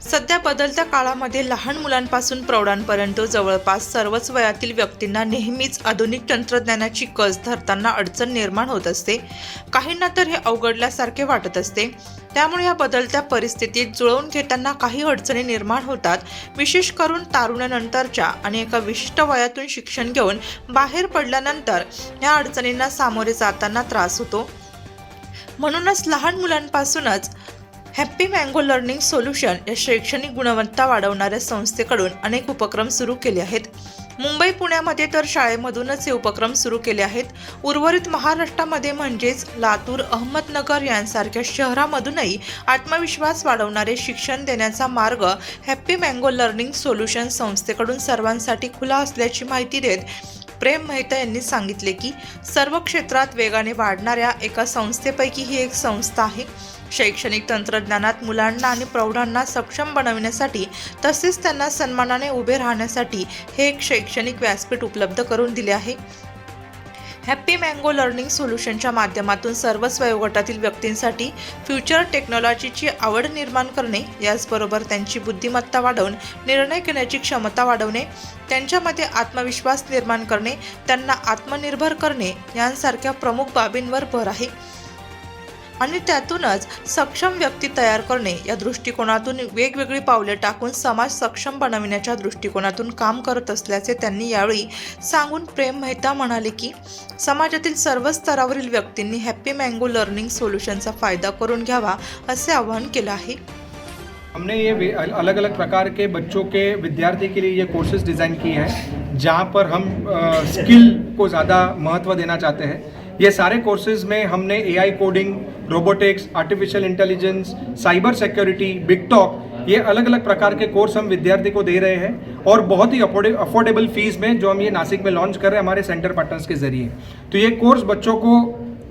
सध्या बदलत्या काळामध्ये लहान मुलांपासून प्रौढांपर्यंत जवळपास सर्वच वयातील व्यक्तींना नेहमीच आधुनिक तंत्रज्ञानाची कस धरताना अडचण निर्माण होत असते. काहींना तर हे अवघडल्यासारखे वाटत असते. त्यामुळे या बदलत्या परिस्थितीत जुळवून घेताना काही अडचणी निर्माण होतात. विशेष करून तारुण्यानंतरच्या आणि एका विशिष्ट वयातून शिक्षण घेऊन बाहेर पडल्यानंतर या अडचणींना सामोरे जाताना त्रास होतो. म्हणूनच लहान मुलांपासूनच हॅप्पी मँगो लर्निंग सोल्युशन या शैक्षणिक गुणवत्ता वाढवणाऱ्या संस्थेकडून अनेक उपक्रम सुरू केले आहेत. मुंबई पुण्यामध्ये तर शाळेमधूनच हे उपक्रम सुरू केले आहेत. उर्वरित महाराष्ट्रामध्ये म्हणजेच लातूर अहमदनगर यांसारख्या शहरामधूनही आत्मविश्वास वाढवणारे शिक्षण देण्याचा मार्ग हॅप्पी मँगो लर्निंग सोल्युशन संस्थेकडून सर्वांसाठी खुला असल्याची माहिती देत प्रेम मेहता यांनी सांगितले की सर्व क्षेत्रात वेगाने वाढणाऱ्या एका संस्थेपैकी ही एक संस्था आहे. शैक्षणिक तंत्रज्ञानात मुलांना आणि प्रौढांना सक्षम बनविण्यासाठी तसेच त्यांना सन्मानाने उभे राहण्यासाठी हे एक शैक्षणिक व्यासपीठ उपलब्ध करून दिले आहे. हॅप्पी मँगो लर्निंग सोल्युशनच्या माध्यमातून सर्वच वयोगटातील व्यक्तींसाठी फ्युचर टेक्नॉलॉजीची आवड निर्माण करणे याचबरोबर त्यांची बुद्धिमत्ता वाढवून निर्णय घेण्याची क्षमता वाढवणे त्यांच्यामध्ये आत्मविश्वास निर्माण करणे त्यांना आत्मनिर्भर करणे यांसारख्या प्रमुख बाबींवर भर आहे. आणि त्यातूनच सक्षम व्यक्ती तयार करणे या दृष्टिकोनातून वेगवेगळी पावले टाकून समाज सक्षम बनविण्याच्या दृष्टिकोनातून काम करत असल्याचे त्यांनी यावेळी सांगून प्रेम मेहता म्हणाले की समाजातील सर्व स्तरावरील व्यक्तींनी हॅप्पी मँगो लर्निंग सोल्युशनचा फायदा करून घ्यावा असे आवाहन केलं आहे. हमने ये अलग अलग प्रकार के बच्चों के विद्यार्थी के लिए ये कोर्सेज डिज़ाइन किए हैं जहाँ पर हम स्किल को ज़्यादा महत्त्व देना चाहते हैं। ये सारे कोर्सेज में हमने AI coding robotics artificial intelligence cyber security big talk ये अलग अलग प्रकार के कोर्स हम विद्यार्थी को दे रहे हैं और बहुत ही अफोर्डेबल फ़ीस में जो हम ये नासिक में लॉन्च कर रहे हैं हमारे सेंटर पार्टनर्स के ज़रिए। तो ये कोर्स बच्चों को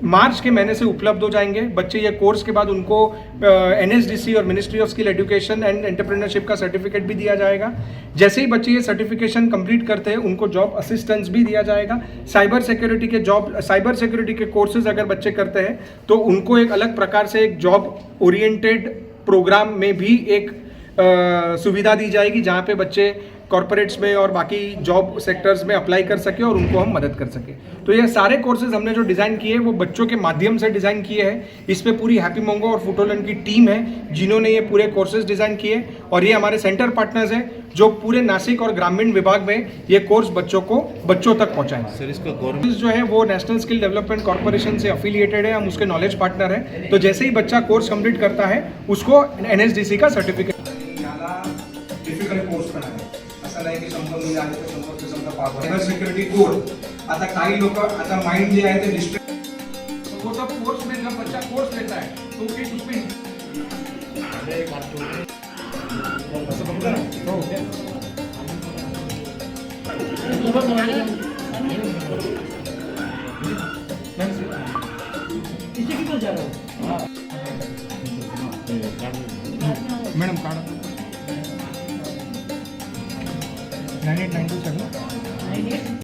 मार्च के महीने से उपलब्ध हो जाएँगे। बच्चे ये कोर्स के बाद उनको एनएसडीसी और ministry of skill education and entrepreneurship का सर्टिफिकेट भी दिया जाएगा। जैसे ही बच्चे ये सर्टिफिकेशन कंप्लीट करते हैं, उनको जॉब असिस्टेंस भी दिया जाएगा। साइबर सिक्योरिटी के जॉब साइबर सिक्योरिटी के कोर्सेज अगर बच्चे करते हैं तो उनको एक अलग प्रकार से एक जॉब ओरिएंटेड प्रोग्राम में भी एक सुविधा दी जाएगी, जहाँ पे बच्चे कॉरपोरेट्स में और बाकी जॉब सेक्टर्स में अप्लाई कर सके और उनको हम मदद कर सके। तो ये सारे कोर्सेज हमने जो डिज़ाइन किए हैं वो बच्चों के माध्यम से डिज़ाइन किए हैं। इस पर पूरी हैप्पी मोंगो और फुटोलन की टीम है जिन्होंने ये पूरे कोर्सेज डिज़ाइन किए और ये हमारे सेंटर पार्टनर्स हैं जो पूरे नासिक और ग्रामीण विभाग में ये कोर्स बच्चों को बच्चों तक पहुँचाएँगे। सर इसका गवर्नमेंट जो है वो नेशनल स्किल डेवलपमेंट कॉर्पोरेशन से अफिलिएटेड है हम उसके नॉलेज पार्टनर हैं। तो जैसे ही बच्चा कोर्स कंप्लीट करता है उसको एनएसडीसी का सर्टिफिकेट आहे असं नाही की शंभर मुलं आले तर शंभर ते शंभर पास सायबर सिक्युरिटी कोड आता काही लोक आता माइंड जे आहे ते डिस्ट्रिक्ट वो जब कोर्स में जब बच्चा कोर्स लेता है. तो फिर उसमें मॅडम काढा. Nine eight nine two seven